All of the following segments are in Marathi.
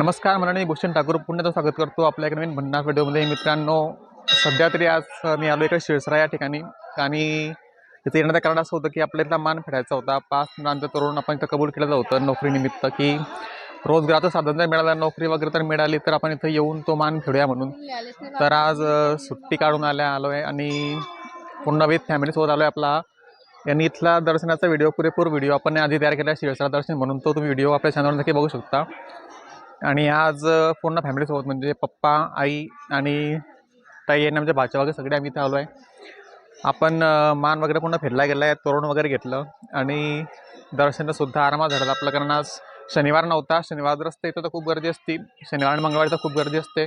नमस्कार मला मी भूषण ठाकूर. पुण्याचं स्वागत करतो आपल्या एक नवीन भन्नाट व्हिडिओमध्ये. मित्रांनो सध्या तरी आज मी आलो इकडे शिरसरा या ठिकाणी. आणि तिथे येण्याचं कारण असं होतं की आपल्या इथला मान फेडायचा होता. पाच मुलांचं तरुण आपण इथं कबूल केलं होतं नोकरीनिमित्त की रोजगाराचं साधन जर मिळालं नोकरी वगैरे तर मिळाली तर आपण इथं येऊन तो मान फेडूया म्हणून. तर आज सुट्टी काढून आल्या आलो आहे आणि पूर्ण विथ फॅमिलीसोबत आलो आहे आपला. यांनी इथला दर्शनाचा व्हिडिओ पुरेपूर व्हिडिओ आपण आधी तयार केला आहे दर्शन म्हणून. तो तुम्ही व्हिडिओ आपल्या चॅनलवर नक्की बघू शकता. आणि आज पूर्ण फॅमिलीसोबत म्हणजे पप्पा आई आणि ताई आणि म्हणजे भाच्या वगैरे सगळे आम्ही इथे आलो आहे. आपण मान वगैरे पूर्ण फिरला गेला आहे तोरण वगैरे घेतलं आणि दर्शनसुद्धा आरामात झालं आपलं. कारण आज शनिवार नव्हता शनिवार रस्ते इथं तर खूप गर्दी असते. शनिवार आणि मंगळवारी तर खूप गर्दी असते.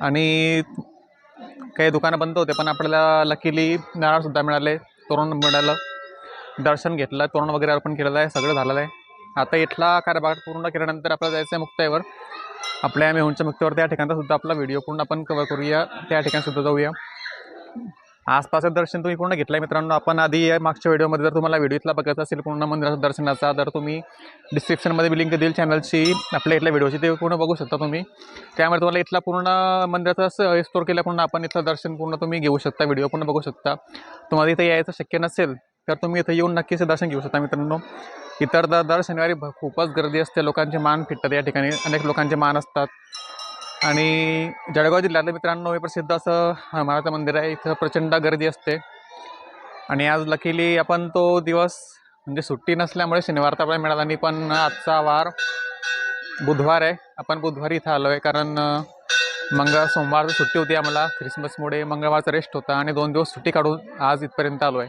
आणि काही दुकानं बंद होते पण आपल्याला लकीली नारळसुद्धा मिळाले तोरण मिळालं. दर्शन घेतलं तोरण वगैरे अर्पण केलेलं आहे सगळं झालेलं आहे. आता इथला कारभार पूर्ण केल्यानंतर आपल्याला जायचं आहे मुक्ताईवर. आपल्या मेहूनच्या मुक्तीवर त्या ठिकाणचा सुद्धा आपला व्हिडिओ पूर्ण आपण कवर करूया. त्या ठिकाणी सुद्धा जाऊया. आसपासचं दर्शन तुम्ही पूर्ण घेतलं आहे मित्रांनो. आपण आधी या मागच्या व्हिडिओमध्ये जर तुम्हाला व्हिडिओ इथला बघायचा असेल पूर्ण मंदिराच्या दर्शनाचा तर तुम्ही डिस्क्रिप्शनमध्ये लिंक देईल चॅनलची आपल्या इथल्या व्हिडिओची ते पूर्ण बघू शकता तुम्ही. त्यामुळे तुम्हाला इथला पूर्ण मंदिराचा एक्सप्लोर केला पूर्ण आपण इथलं दर्शन पूर्ण तुम्ही घेऊ शकता व्हिडिओ पूर्ण बघू शकता. तुम्हाला इथं यायचं शक्य नसेल तर तुम्ही इथं येऊन नक्कीच दर्शन घेऊ शकता मित्रांनो. इतर दर दर शनिवारी भ- खूपच गर्दी असते. लोकांचे मान फिटतात या ठिकाणी. अनेक लोकांचे मान असतात. आणि जळगाव जिल्ह्यातलं मित्रांनो हे प्रसिद्ध असं हनुमानाचं मंदिर आहे. इथं प्रचंड गर्दी असते. आणि आज लकीली आपण तो दिवस म्हणजे सुट्टी नसल्यामुळे शनिवार तर आपल्याला मिळाला नाही पण आजचा वार बुधवार आहे. आपण बुधवारी इथं आलो आहे कारण मंगळ सोमवारची सुट्टी होती आम्हाला. ख्रिसमसमुळे मंगळवारचा रेस्ट होता आणि दोन दिवस सुट्टी काढून आज इथपर्यंत आलो आहे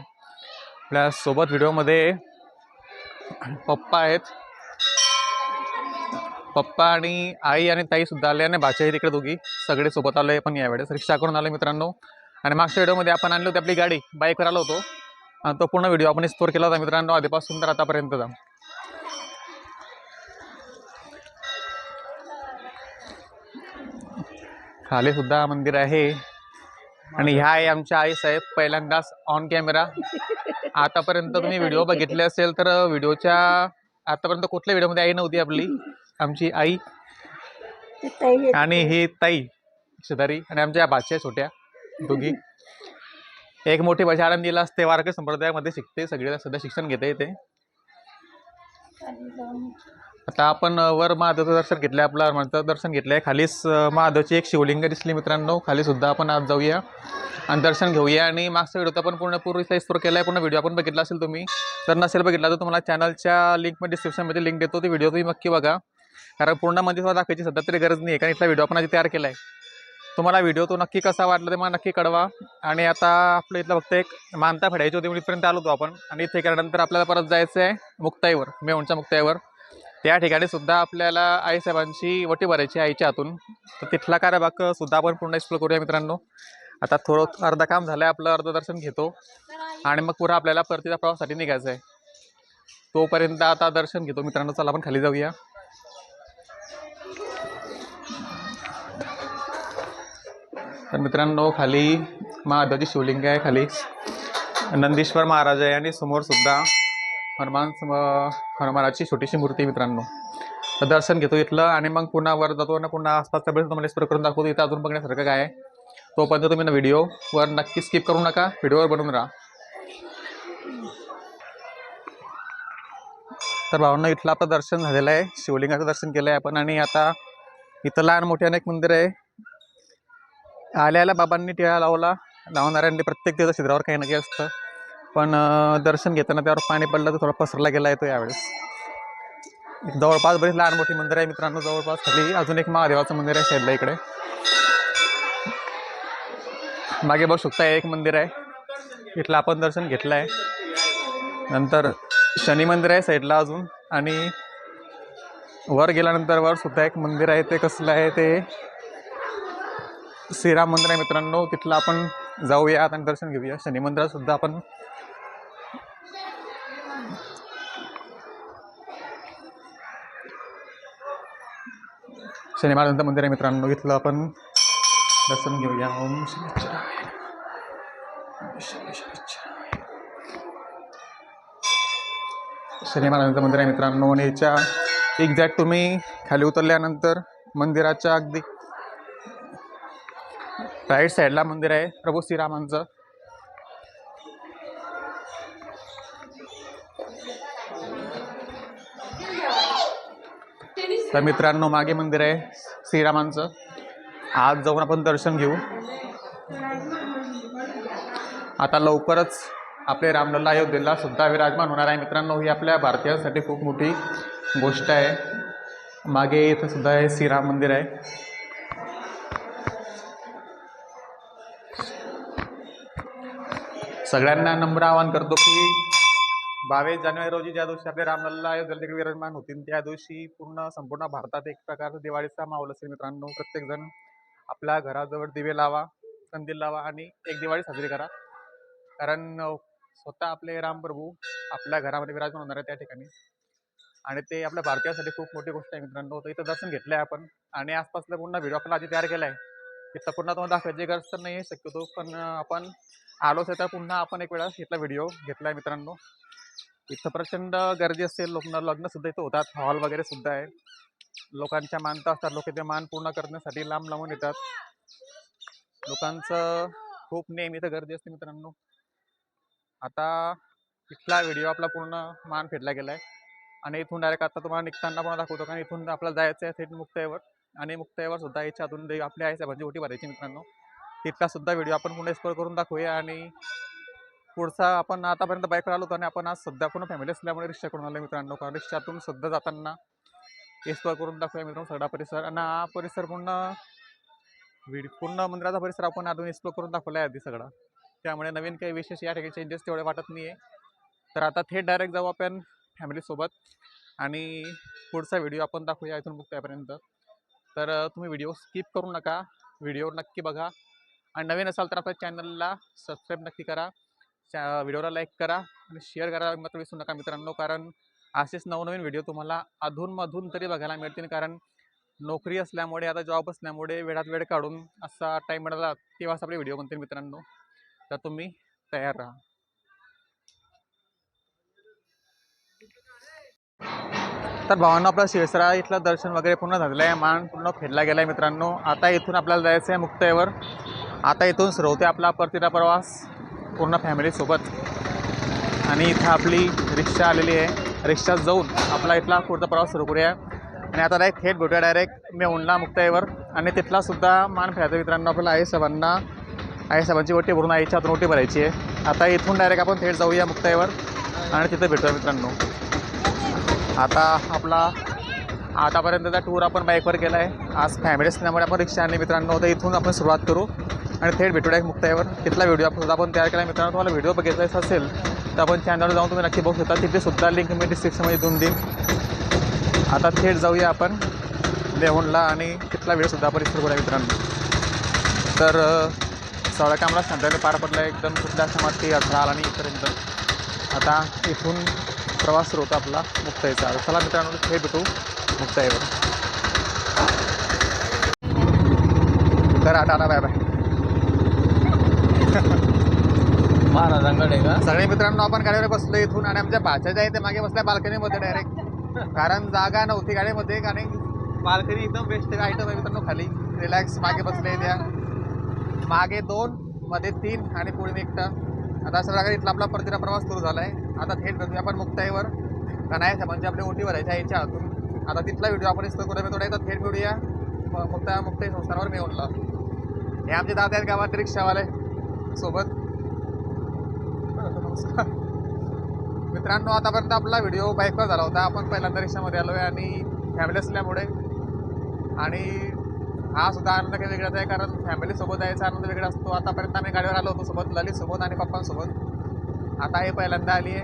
आपल्यासोबत व्हिडिओमध्ये पप्पा आहेत. पप्पा आणि आई आणि ताई सुद्धा आले आणि भाच्या तिकडे दोघी. सगळे सोबत आले पण यावेळेस. रिक्षा करून आलो मित्रांनो. आणि मागच्या व्हिडिओमध्ये आपण आणली होती आपली गाडी. बाईकवर आलो होतो. आणि तो पूर्ण व्हिडिओ आपण स्टोर केला होता मित्रांनो. आधीपासून तर आतापर्यंतचा खाली सुद्धा मंदिर आहे. आणि ह्या आहे आमच्या आई साहेब. पहिल्यांदाच ऑन कॅमेरा आतापर्यंत तुम्ही व्हिडिओ बघितले असेल तर व्हिडिओच्या आतापर्यंत कुठल्या व्हिडिओमध्ये आई नव्हती आपली? आमची आई आणि ही ताई शेजारी आणि आमच्या भाच्या छोट्या दोघी. एक मोठी भाषा आनंदीला असते वारकरी संप्रदायामध्ये शिकते सगळे सध्या शिक्षण घेते इथे. आता आपण वर महादेवचं दर्शन घेतलंय आपलं हनुमानचं दर्शन घेतलंय. खालीच अ, महादेवची एक शिवलिंग दिसली मित्रांनो. खाली सुद्धा आपण आज जाऊया. आणि दर्शन घेऊया. आणि मागचा व्हिडिओ आपण पूर्ण पूर्ण स्टोर केला आहे पूर्ण व्हिडिओ आपण बघितला असेल तुम्ही. जर नसेल बघितला तर तुम्हाला चॅनलच्या लिंकमध्ये डिस्क्रिप्शनमध्ये लिंक देतो. ती व्हिडिओ तुम्ही नक्की बघा. कारण पूर्ण म्हणजे तुम्हाला दाखवायची सध्या तरी गरज नाही आहे कारण इथला व्हिडिओ आपण आधी तयार केला आहे तुम्हाला व्हिडिओ तो नक्की कसा वाटला ते मला नक्की कळवा. आणि आता आपलं इथलं फक्त एक मानता फेडायची होती म्हणून इथपर्यंत आलो होतो आपण. आणि इथे केल्यानंतर आपल्याला परत जायचं आहे मुक्ताईवर मेवणच्या मुक्ताईवर. त्या ठिकाणी सुद्धा आपल्याला आईसाहेबांची वटी भरायची आईच्या हातून. तर तिथला कारभाग सुद्धा आपण पूर्ण एक्सप्लोर करूया मित्रांनो. आता थोडं अर्धा काम झालं आहे आपलं अर्ध दर्शन घेतो. आणि मग पुरा आपल्याला परतीच्या प्रवासासाठी निघायचं आहे. तोपर्यंत आता दर्शन घेतो मित्रांनो. चला आपण खाली जाऊया. तर मित्रांनो खाली महादेवाची शिवलिंग आहे खाली. नंदीश्वर महाराज आहे आणि समोर सुद्धा हनुमान सम हनुमानाची छोटीशी मूर्ती आहे मित्रांनो. तर दर्शन घेतो इथलं आणि मग पुन्हा वर जातो आणि पुन्हा आसपासच्या वेळेस तुम्हाला एक्सप्लोर करून दाखवतो. इथं अजून बघण्यासारखं काय आहे. तोपर्यंत तुम्ही ना व्हिडिओवर नक्की स्किप करू नका. व्हिडिओवर बनवून राहा. तर भावांना इथलं आपलं दर्शन झालेलं आहे. शिवलिंगाचं दर्शन केलं आहे आपण आणि आता इथं लहान मोठे अनेक मंदिर आहे. आल्या आल्या बाबांनी टिळा लावला. लावणाऱ्यांनी प्रत्येक दिवस शिद्रावर काही ना काही असतं. पण दर्शन घेताना त्यावर पाणी पडलं तर थोडा पसरला गेला येतो यावेळेस. जवळपास बरीच लहान मोठी मंदिर आहे मित्रांनो. जवळपास खाली अजून एक महादेवाचं मंदिर आहे साईडला इकडे. मागे बघू शकता एक मंदिर आहे. इथलं आपण दर्शन घेतलं आहे. नंतर शनी मंदिर आहे साईडला अजून. आणि वर गेल्यानंतर वर सुद्धा एक मंदिर आहे. ते कसलं आहे ते श्रीराम मंदिर आहे मित्रांनो. तिथलं आपण जाऊया आणि दर्शन घेऊया. शनी मंदिरात सुद्धा आपण शनिवार मंदिर आहे मित्रांनो. इथलं आपण दर्शन घेऊया. ओम श्री शनी महाराजांचं मंदिर आहे मित्रांनो. आणि याच्या एक्झॅक्ट तुम्ही खाली उतरल्यानंतर मंदिराच्या अगदी राईट साईडला मंदिर आहे. प्रभू श्रीरामांचं. तर मित्रांनो मागे मंदिर आहे श्रीरामांचं. आज जाऊन आपण दर्शन घेऊ. आता लवकरच आपले रामलल्ला अयोध्येला सुद्धा विराजमान होणार आहे. मित्रांनो ही आपल्या भारतीयांसाठी खूप मोठी गोष्ट आहे. मागे इथं सुद्धा आहे श्रीराम मंदिर आहे. सगळ्यांना नम्र आवाहन करतो की बावीस जानेवारी रोजी ज्या दिवशी आपले रामलल्ला अयोध्येला तिकडे विराजमान होतील त्या दिवशी पूर्ण संपूर्ण भारतात एक प्रकारचा दिवाळीचा माहोल असेल. मित्रांनो प्रत्येकजण आपल्या घराजवळ दिवे लावा कंदील लावा आणि एक दिवाळी साजरी करा. कारण स्वतः आपले रामप्रभू आपल्या घरामध्ये विराजमान होणार आहे त्या ठिकाणी. आणि ते आपल्या भारतीयासाठी खूप मोठी गोष्ट आहे मित्रांनो. तर इथं दर्शन घेतलं आहे आपण. आणि आसपासला पूर्ण व्हिडिओ आपला आधी तयार केला आहे इथं पुन्हा तुम्हाला दाखवायची गरज तर नाही शक्यतो पण आपण आलोच आहे तर पुन्हा आपण एक वेळा इथला व्हिडिओ घेतला आहे मित्रांनो. इथं प्रचंड गर्दी असेल लोक लग्नसुद्धा इथं होतात हॉल वगैरे सुद्धा आहे. लोकांच्या मानता असतात लोक ते मान पूर्ण करण्यासाठी लांब लांबून येतात. लोकांचं खूप नेहमी इथं गर्दी असते मित्रांनो. आता इथला व्हिडिओ आपला पूर्ण मान फेडला गेला आहे आणि इथून डायरेक्ट आता तुम्हाला निघताना पण दाखवतो कारण इथून आपल्याला जायचं आहे थेट मुक्ताईवर. आणि मुक्ताईवर सुद्धा याच्या अजून दे- आपल्या आहे म्हणजे ओटी भरायची मित्रांनो. तिथला सुद्धा व्हिडिओ आपण पुन्हा एक्सप्लोर करून दाखवूया. आणि पुढचा आपण आतापर्यंत बाईकवर आलो होतो आणि आपण आज सध्या पूर्ण फॅमिली असल्यामुळे रिक्षा करून आलो मित्रांनो. कारण रिक्षातून सध्या जाताना एक्सप्लोर करून दाखवूया मित्रांनो सगळा परिसर. आणि हा परिसर पूर्ण व्हिड पूर्ण मंदिराचा परिसर आपण अजून एक्सप्लोर करून दाखवला आहे आधी सगळा. त्यामुळे नवीन काही विशेष या ठिकाणी चेंजेस तेवढे वाटत नाही आहे तर आता थेट डायरेक्ट जाऊ आपण फॅमिलीसोबत आणि पुढचा व्हिडिओ आपण दाखवूया इथून मुक्तापर्यंत तर तुम्ही व्हिडिओ स्किप करू नका. व्हिडिओ नक्की बघा. आणि नवीन असाल तर आपल्या चॅनलला सबस्क्राईब नक्की करा. च्या व्हिडिओला लाईक करा आणि शेअर करा मात्र विसरू नका मित्रांनो कारण असेच नवनवीन व्हिडिओ तुम्हाला अधूनमधून तरी बघायला मिळतील. कारण नोकरी असल्यामुळे आता जॉब असल्यामुळे वेळात वेळ काढून असा टाईम मिळाला तेव्हाच आपले व्हिडिओ बनतील मित्रांनो. तर तुम्ही तयार राहा? तर भावांना आपला शिरसरा इथलं दर्शन वगैरे पूर्ण झालेलं आहे. मान पूर्ण फिरला गेला आहे मित्रांनो. आता इथून आपल्याला जायचं आहे मुक्ताईवर आता इथून सुरू होते आपला परतीचा प्रवास पूर्ण फॅमिलीसोबत आणि इथं आपली रिक्षा आलेली आहे. रिक्षात जाऊन आपला इथला पुढचा प्रवास सुरू करूया. आणि आता डायरेक्ट थेट भेटूया डायरेक्ट मी मेहुणला मुक्ताईवर आणि तिथला सुद्धा मान फेडायचा मित्रांनो. आपल्याला आई सर्वांना आई साहेबांची ओटी भरून आईच्या हातून ओटी भरायची आहे. आता इथून डायरेक्ट आपण थेट जाऊया मुक्ताईवर आणि तिथं भेटूया मित्रांनो. आता आपला आतापर्यंतचा टूर आपण बाईकवर केला आहे आज फॅमिली असल्यामुळे आपण रिक्षा आणली मित्रांनो. तर इथून आपण सुरुवात करू आणि थेट भेटूया एक मुक्ताईवर. तिथला व्हिडिओ आपण सुद्धा आपण तयार केला. आहे. मित्रांनो तुम्हाला व्हिडिओ बघायचा असेल तर आपण चॅनलवर जाऊन तुम्ही नक्की बघू शकता. तिथे सुद्धा लिंक मी डिस्क्रिप्शनमध्ये देऊन देईन. आता थेट जाऊया आपण देवणला आणि तिथला वेळसुद्धा आपण एक्सप्लोर करूया मित्रांनो. तर अ, सगळा कामला शांतपणे पार पडला आहे एकदम कुठल्या समाजची अडथळा आला नाही इथपर्यंत. आता इथून प्रवास सुरू होता आपला मुक्ताईचा. चला मित्रांनो थेट भेटू मुक्ताईवर. तर टाटा बाय बाय महाराजांकडे का? सगळे मित्रांनो आपण गाडीवर बसलो इथून आणि आमच्या भाच्याच्या इथे मागे बसल्या बाल्कनीमध्ये डायरेक्ट कारण जागा नव्हती गाडीमध्ये आणि बाल्कनी एकदम बेस्ट आयटम आहे मित्रांनो खाली. रिलॅक्स मागे बसले त्या मागे दोन मध्ये तीन आणि पुढे एकटा. आता सगळा इथला आपला परतीचा प्रवास सुरू झाला आहे आता थेट भेटूया आपण मुक्ताईवर. कारण म्हणजे आपल्या ओटीवर आहे याच्या हातून आता तिथला व्हिडिओ आपण एक्सप्लोर करूया मी थोडा एकदा थेट भेटूया. मुक्ता मुक्ताई संस्थानावर मी म्हणला. हे आमचे दादा आहेत गावात रिक्षावाले. सोबत. नमस्कार. मित्रांनो आतापर्यंत आपला व्हिडिओ बाईकवर झाला होता. आपण पहिल्यांदा रिक्षामध्ये आलो आहे आणि फॅमिली असल्यामुळे. आणि हा सुद्धा आनंद काही वेगळाच आहे कारण फॅमिलीसोबत जायचा आनंद वेगळा असतो. आतापर्यंत आम्ही गाडीवर आलो होतो सोबत ललितसोबत आणि पप्पांसोबत. आता हे पहिल्यांदा आली आहे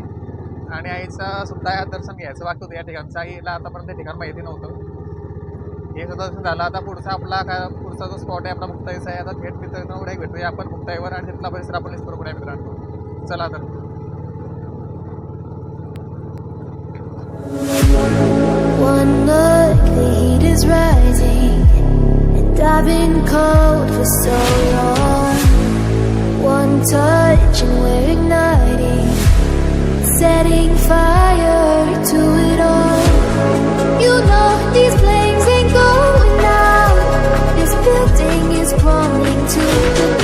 आणि आईचं सुद्धा या दर्शन घ्यायचं वाटत होतं या ठिकाणचं. आईला आतापर्यंत ठिकाण माहिती नव्हतं. हे सुद्धा दर्शन झालं. आता पुढचा आपला काय पुढचा जो स्पॉट आहे आपला मुक्ताईचा आहे आता थेट मित्रांनो एक भेटूया आपण मुक्ताईवर आणि तिथला परिसर आपण एक्सप्लोर करूया मित्रांनो. चला तर. One look, the heat is rising, I've been cold for so long. One touch, and we're igniting, setting fire to it all. You know these flames ain't going out. This building is crumbling to the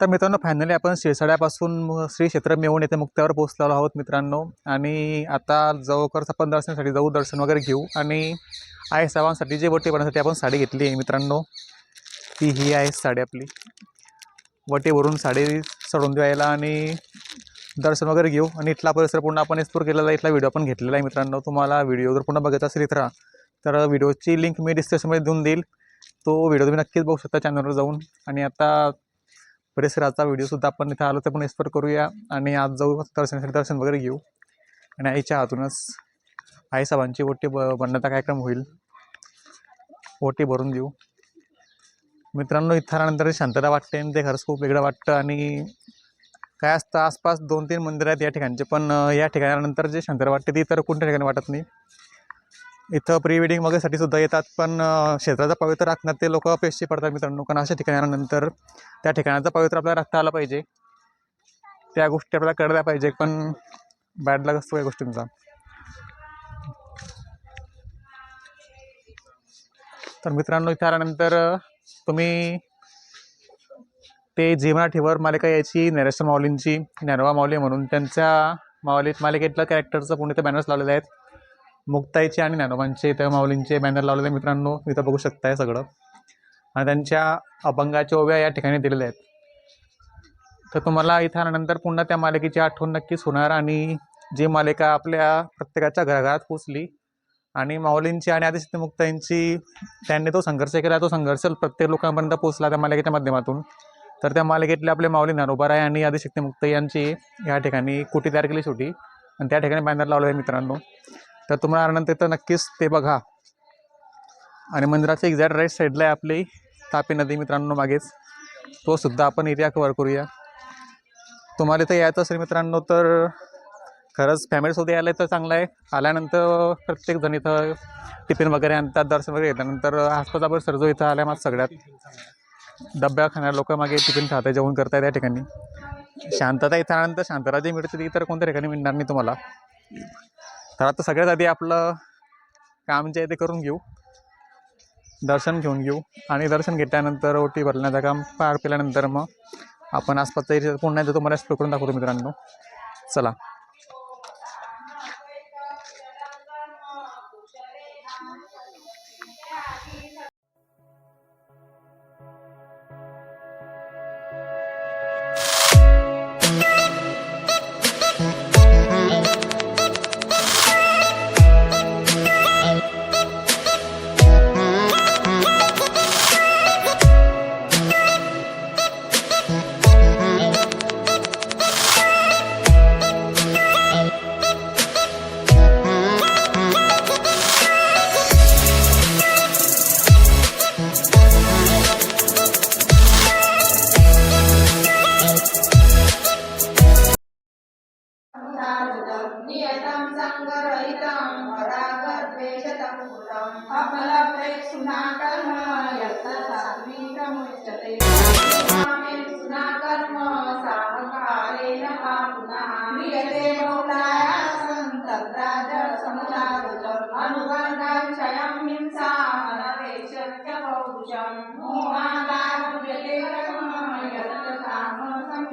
तर मित्रांनो फायनली आपण शिरसाड्यापासून श्री क्षेत्र मिळवून येथे मुक्त्यावर पोहोचलेलो आहोत मित्रांनो. आणि आता जवळकरच आपण दर्शनासाठी जाऊ दर्शन वगैरे घेऊ. आणि आई साहेबांसाठी जे वटे बनवण्यासाठी आपण साडी घेतली आहे मित्रांनो ती ही आहे साडी आपली. वटेवरून साडी चढून द्यायला आणि दर्शन वगैरे घेऊ. आणि इथला परिसर पूर्ण आपण एक्सप्लोर केलेला इथला व्हिडिओ आपण घेतलेला आहे मित्रांनो. तुम्हाला व्हिडिओ जर पूर्ण बघायचा असेल इथं तर व्हिडिओची लिंक मी डिस्क्रिप्शनमध्ये देऊन देईल. तो व्हिडिओ तुम्ही नक्कीच बघू शकता चॅनलवर जाऊन. आणि आता परिसराचा व्हिडिओसुद्धा आपण इथं आलो तर पण एक्सप्लोर करूया. आणि आज जाऊ दर्शनासाठी दर्शन वगैरे घेऊ. आणि आईच्या हातूनच आईसाहेबांची ओटी ब बनण्याचा कार्यक्रम होईल. ओटी भरून देऊ. मित्रांनो इथं आल्यानंतर शांतता वाटते आणि ते खरंच खूप वेगळं वाटतं. आणि काय असतं आसपास दोन तीन मंदिरं आहेत या ठिकाणचे. पण या ठिकाणानंतर जे शांतता वाटते ती तर कोणत्या ठिकाणी वाटत नाही. इथं प्री वेडिंग वगैरेसाठी सुद्धा येतात. पण क्षेत्राचा पवित्र राखण्यात ते लोक पेशी पडतात मित्रांनो. कारण अशा ठिकाणी आल्यानंतर त्या ठिकाणाचा पवित्र आपल्याला राखता आला पाहिजे. त्या गोष्टी आपल्याला कळल्या पाहिजे. पण बॅड लग असतो या गोष्टींचा. तर मित्रांनो इथे आल्यानंतर तुम्ही ते झी ठेवर मालिका यायची नरेश्वर माऊलींची नरवा माऊली म्हणून. त्यांच्या माऊलीत मालिकेतल्या कॅरेक्टरचं पुणे ते बॅनर्स लावलेले आहेत. मुक्ताईचे आणि ज्ञानोबांचे त्या माऊलींचे बॅनर लावलेले मित्रांनो इथं बघू शकताय सगळं. आणि त्यांच्या अभंगाच्या ओव्या या ठिकाणी दिलेल्या आहेत. तर तुम्हाला इथं आल्यानंतर पुन्हा त्या मालिकेची आठवण नक्कीच होणार आणि जी मालिका आपल्या प्रत्येकाच्या घराघरात पोचली आणि माऊलींची आणि आदिशक्ती मुक्ताईंची त्यांनी तो संघर्ष केला तो संघर्ष प्रत्येक लोकांपर्यंत पोचला त्या मालिकेच्या माध्यमातून. तर त्या मालिकेतले आपले माऊली ज्ञानोबा राय आणि आदिशक्ती मुक्ताई यांची या ठिकाणी कुटी तयार केली छोटी आणि त्या ठिकाणी बॅनर लावलं आहे मित्रांनो. तर तुम्हाला आनंद तर नक्कीच. ते बघा. आणि मंदिराच्या एक्झॅक्ट राईट साईडला आहे आपली तापी नदी मित्रांनो मागेच. तो सुद्धा आपण एरिया कवर करूया. तुम्हाला इथं यायचं असेल मित्रांनो तर खरंच फॅमिलीसोबत यायला तर चांगलं आहे. आल्यानंतर प्रत्येकजण इथं टिफिन वगैरे आणतात दर्शन वगैरे येतात नंतर परिसर जो इथं आल्या मग सगळ्यात. डब्या खाणारे लोक मागे टिफिन खातात जेवण करतात त्या ठिकाणी. शांतता इथं आल्यानंतर शांतता जी मिळते ती इतर कोणत्या ठिकाणी मिळणार नाही तुम्हाला. तर आता सगळ्यात आधी आपलं काम जे आहे ते करून घेऊ. दर्शन घेऊन घेऊ. आणि दर्शन घेतल्यानंतर ओटी भरण्याचं काम पार केल्यानंतर मग आपण आसपासचा एरिया पुन्हा एकदा तुम्हाला एक्सप्लोर करून दाखवतो मित्रांनो. चला.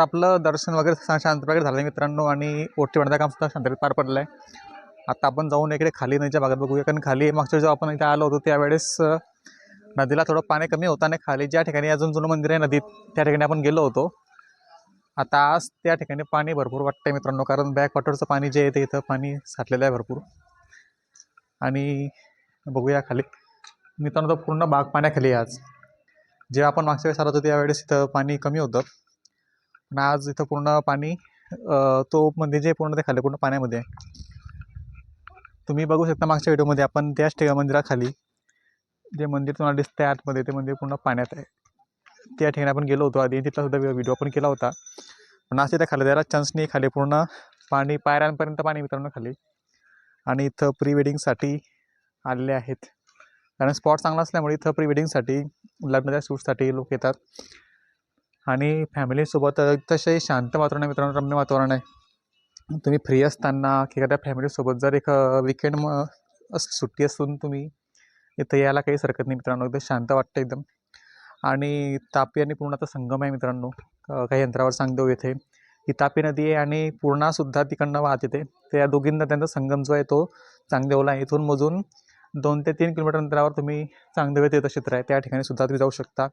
तर आपलं दर्शन वगैरे शांत वगैरे झालं मित्रांनो आणि ओटी बनवता काम सुद्धा शांततेत पार पडलं आहे आता आपण जाऊन इकडे खाली नदीच्या भागात बघूया. कारण खाली मागच्या जेव्हा आपण इथे आलो होतो त्यावेळेस नदीला थोडं पाणी कमी होतं आणि खाली ज्या ठिकाणी अजून जुनं मंदिर आहे नदीत त्या ठिकाणी आपण गेलो होतो. आता आज त्या ठिकाणी पाणी भरपूर वाटतंय मित्रांनो कारण बॅक वॉटरचं पाणी जे आहे ते इथं पाणी साठलेलं आहे भरपूर. आणि बघूया खाली. मित्रांनो तो पूर्ण बाग पाण्याखाली आहे आज. जेव्हा आपण मागच्या वेळेस आलो होतो त्यावेळेस इथं पाणी कमी होतं. पण आज इथं पूर्ण पाणी तो मंदिर जे पूर्ण ते खाली पूर्ण पाण्यामध्ये आहे. तुम्ही बघू शकता मागच्या व्हिडिओमध्ये आपण त्याच ठिकाणी मंदिराखाली जे मंदिर तुम्हाला दिसतं आहे आतमध्ये ते मंदिर पूर्ण पाण्यात आहे. त्या ठिकाणी आपण गेलो होतो आधी तिथला सुद्धा व्हिडिओ आपण केला होता. पण आज तिथे खाली जरा चान्स खाली पूर्ण पाणी पायऱ्यांपर्यंत पाणी मित्रांनो खाली. आणि इथं प्री वेडिंगसाठी आलेले आहेत. कारण स्पॉट चांगला असल्यामुळे इथं प्री वेडिंगसाठी लग्नाच्या शूटसाठी लोक येतात. आणि फॅमिलीसोबत तसे शांत वातावरण आहे मित्रांनो रम्य वातावरण आहे. तुम्ही फ्री असताना की एखाद्या फॅमिलीसोबत जर एक विकेंड म सुट्टी असून तुम्ही इथं यायला काहीच हरकत नाही मित्रांनो एकदम शांत वाटतं एकदम. आणि तापी आणि पूर्णाचा संगम आहे मित्रांनो काही अंतरावर सांगतो येथे ही तापी नदी आहे आणि पूर्णासुद्धा तिकडनं वाहत येते. त्या दोघी नद्यांचा संगम जो आहे तो चांगदेवला आहे. इथून मोजून दोन ते तीन किलोमीटर अंतरावर तुम्ही चांगदेव येते क्षेत्र आहे. त्या ठिकाणी सुद्धा तुम्ही जाऊ शकता.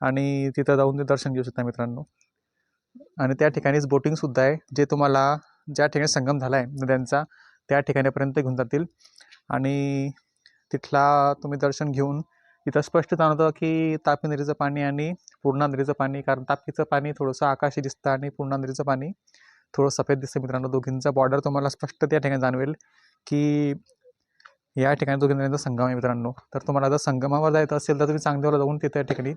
आणि तिथं जाऊन ते दर्शन घेऊ शकता मित्रांनो. आणि त्या ठिकाणीच बोटिंगसुद्धा आहे जे तुम्हाला ज्या ठिकाणी संगम झाला आहे नद्यांचा त्या ठिकाणीपर्यंत घेऊन जातील. आणि तिथला तुम्ही दर्शन घेऊन तिथं स्पष्ट जाणवतं की तापी नदीचं पाणी आणि पूर्णा नदीचं पाणी कारण तापीचं पाणी थोडंसं आकाशी दिसतं आणि पूर्णा नदीचं पाणी थोडं सफेद दिसतं मित्रांनो. दोघींचा बॉर्डर तुम्हाला स्पष्ट त्या ठिकाणी जाणवेल की या ठिकाणी दोघी नद्यांचा संगम आहे मित्रांनो. तर तुम्हाला जर संगमावर जायचं असेल तर तुम्ही चांगदेवाला जाऊन तिथे त्या ठिकाणी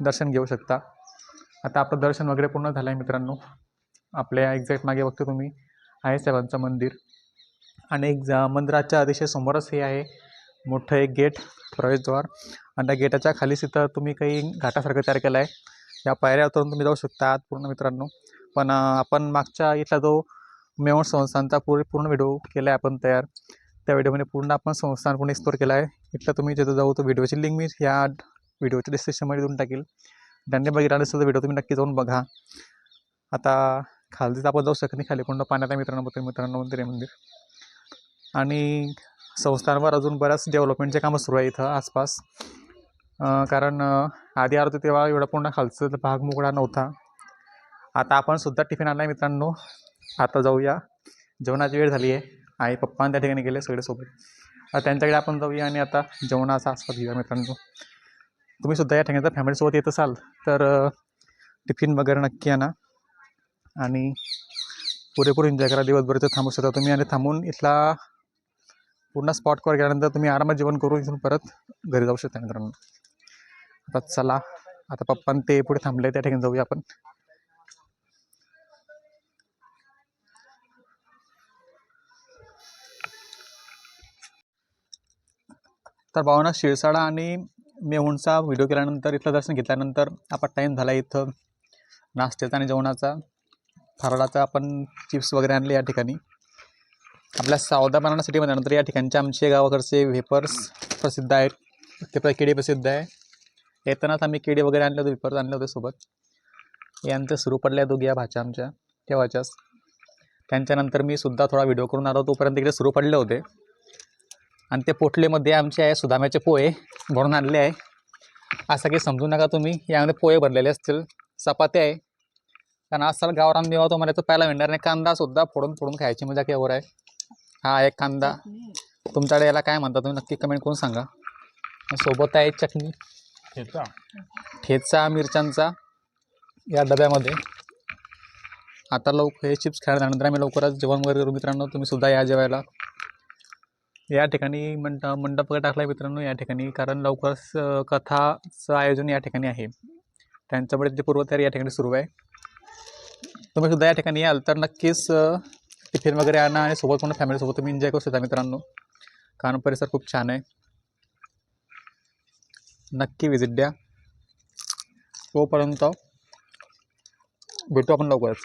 दर्शन घेऊ शकता. आता आपलं दर्शन वगैरे पूर्ण झालं आहे मित्रांनो. आपल्या एक्झॅक्ट मागे बघतो तुम्ही. आहे साहेबांचं मंदिर. आणि एक जा मंदिराच्या अतिशय समोरच हे आहे. मोठं एक गेट प्रवेशद्वार. आणि त्या गेटाच्या खालीच इथं तुम्ही काही घाटासारखं तयार केलं आहे या पायऱ्या उतरून तुम्ही जाऊ शकता आत पूर्ण मित्रांनो. पण आपण मागच्या इथला जो मेवण संस्थानचा पूर्ण पूर्ण व्हिडिओ केला आहे आपण तयार. त्या व्हिडिओमध्ये पूर्ण आपण संस्थान पूर्ण एक्सप्लोर केला आहे इथलं तुम्ही जिथं जाऊ तो व्हिडिओची लिंक मी ह्या व्हिडिओच्या डिस्क्रिप्शनमध्ये देऊन टाकेल. त्यांनी बघितला नसेल तर व्हिडिओ तुम्ही नक्की जाऊन बघा. आता खालतीच आपण जाऊ शकत नाही खाली कोणतं पाण्यात आहे मित्रांनो बघतो मित्रांनो मंदिर आहे मंदिर. आणि संस्थांवर अजून बऱ्याच डेव्हलपमेंटचे कामं सुरू आहे इथं आसपास. कारण आधी आलो तेव्हा एवढा पूर्ण खालचा भाग मोकळा नव्हता. आता आपण सुद्धा टिफिन आणला आहे मित्रांनो. आता जाऊया. जेवणाची वेळ झाली आहे आई पप्पा आणि त्या ठिकाणी गेले सगळे सोबत. आता त्यांच्याकडे आपण जाऊया आणि आता जेवणाचा आस्वाद घेऊया मित्रांनो. तुम्ही सुद्धा या ठिकाणी फॅमिलीसोबत येत असाल तर टिफिन वगैरे नक्की आणा. आणि पुरेपूर एन्जॉय करा. दिवसभर इथं थांबू शकता तुम्ही. आणि थांबून इथला पूर्ण स्पॉट कवर केल्यानंतर तुम्ही आरामात जेवण करून इथून परत घरी जाऊ शकता मित्रांनो. आता चला. आता पप्पान ते पुढे थांबले. त्या ठिकाणी जाऊया आपण. तर भावना शिरसाडा आणि मेहुणचा व्हिडिओ केल्यानंतर इथलं दर्शन घेतल्यानंतर आपण टाईम झाला इथं नाश्त्याचा आणि जेवणाचा. फराळाचा आपण चिप्स वगैरे आणले या ठिकाणी. आपल्या सावदा बनाना सिटीमध्ये नंतर या ठिकाणचे आमचे गावाकडचे वेपर्स प्रसिद्ध आहेत. ते पण केळी प्रसिद्ध आहे. येतानाच आम्ही केळी वगैरे आणले होते वेपर्स आणले होते सोबत. यांचं सुरू पडल्या दोघी या भाच्या आमच्या तेव्हाच्याच त्यांच्यानंतर मी सुद्धा थोडा व्हिडिओ करून आलो. तोपर्यंत इकडे सुरू पडले होते. आणि ते पोटलेमध्ये आमचे आहे सुदाम्याचे पोहे भरून आणले आहे. असं काही समजू नका तुम्ही. यामध्ये पोहे भरलेले असतील चपात्या आहे. कारण आजकाल गावरान देवा तुम्हाला तो प्यायला मिळणार नाही. कांदासुद्धा फोडून फोडून खायची मजा केवर आहे. हा एक कांदा. तुमच्याकडे याला काय म्हणता तुम्ही? नक्की कमेंट करून सांगा. सोबत आहे चटणी. ठेचा. मिरच्यांचा या डब्यामध्ये. आता लवकर हे चिप्स खाण्यानंतर आम्ही लवकरच जेवण वगैरे करू मित्रांनो. तुम्ही सुद्धा या जेवायला. या ठिकाणी मंड मंडप वगैरे टाकला आहे मित्रांनो या ठिकाणी. कारण लवकरच कथाचं आयोजन या ठिकाणी आहे. त्यांच्यामुळे ते पूर्वतयारी या ठिकाणी सुरू आहे. तुम्ही सुद्धा या ठिकाणी याल तर नक्कीच टिफिन वगैरे आणा आणि सोबत पण फॅमिलीसोबत तुम्ही एन्जॉय करू शकता मित्रांनो. कारण परिसर खूप छान आहे. नक्की विजिट द्या. तोपर्यंत भेटू आपण लवकरच.